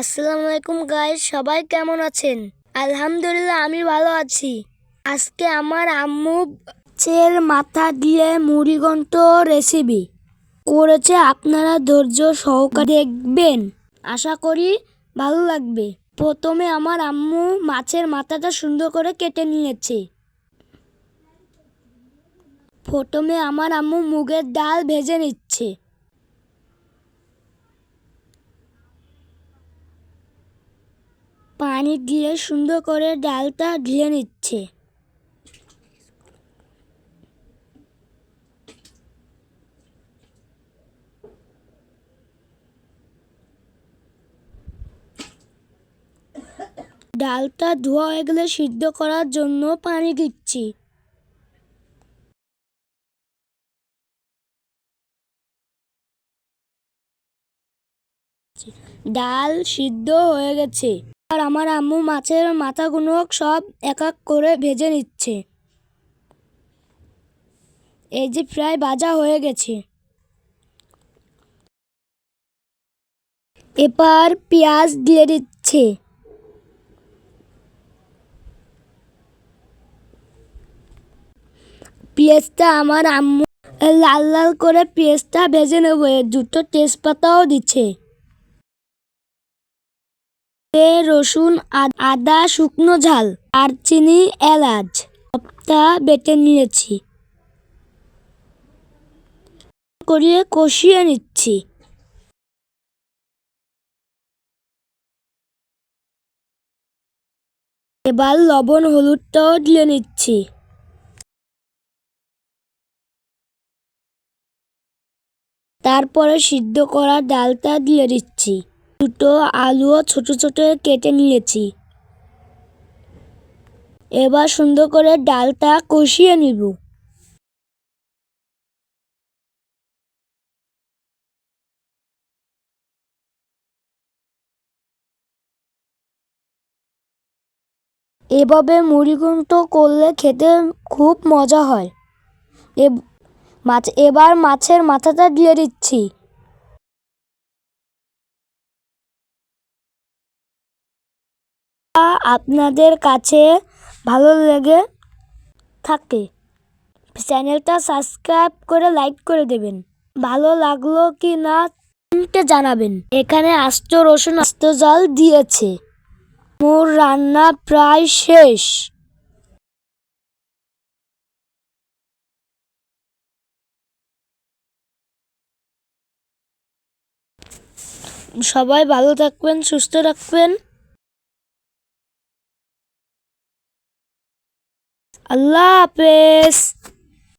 আসসালামু আলাইকুম গাইস সবাই কেমন আছেন? আলহামদুলিল্লাহ, আমি ভালো আছি। আজকে আমার আম্মু চের মাথা দিয়ে মুড়িঘণ্ট রেসিপি করেছে, আপনারা ধৈর্য সহকারে দেখবেন। আশা করি ভালো লাগবে। প্রথমে আমার আম্মু মাছের মাথাটা সুন্দর করে কেটে নিয়েছে। প্রথমে আমার আম্মু মুগের ডাল ভেজে নিচ্ছে। পানি দিয়ে সুন্দর করে ডালটা ধুয়ে নিচ্ছে। ডালটা ধোয়া হয়ে গেলে সিদ্ধ করার জন্য পানি দিচ্ছি। ডাল সিদ্ধ হয়ে গেছে। আর আমার আম্মু মাছের মাথাগুলো সব এক এক করে ভেজে নিচ্ছে। এই যে প্রায় ভাজা হয়ে গেছে। এবার পেঁয়াজ দিয়ে দিচ্ছে। পেঁয়াজটা আমার আম্মু লাল লাল করে পেঁয়াজটা ভেজে নেব। দুটো তেজপাতাও দিচ্ছে। রসুন আদ- শুকনো ঝাল, আর চিনি, এলাচ। সবটা বেটে নিয়েছি। করিয়ে কষিয়ে নিচ্ছি। এবার লবণ, হলুদটাও দিয়ে নিচ্ছি। তারপরে সিদ্ধ করা ডালটা দিয়ে দিচ্ছি। দুটো আলুও ছোট ছোট কেটে নিয়েছি। এবার সুন্দর করে ডালটা কষিয়ে নিব। এভাবে মুড়িঘণ্ট করলে খেতে খুব মজা হয়। মাছ এবার মাছের মাথাটা দিয়ে দিচ্ছি। আপনাদের কাছে ভালো লেগে থাকে। চ্যানেলটা সাবস্ক্রাইব করে লাইক করে দেবেন। ভালো লাগল কি না জানাবেন। এখানে আস্ত রসুন আস্ত জল দিয়েছে। মোর রান্না প্রায় শেষ। সবাই ভালো থাকবেন, সুস্থ রাখবেন আল্লাহ হাফেজ।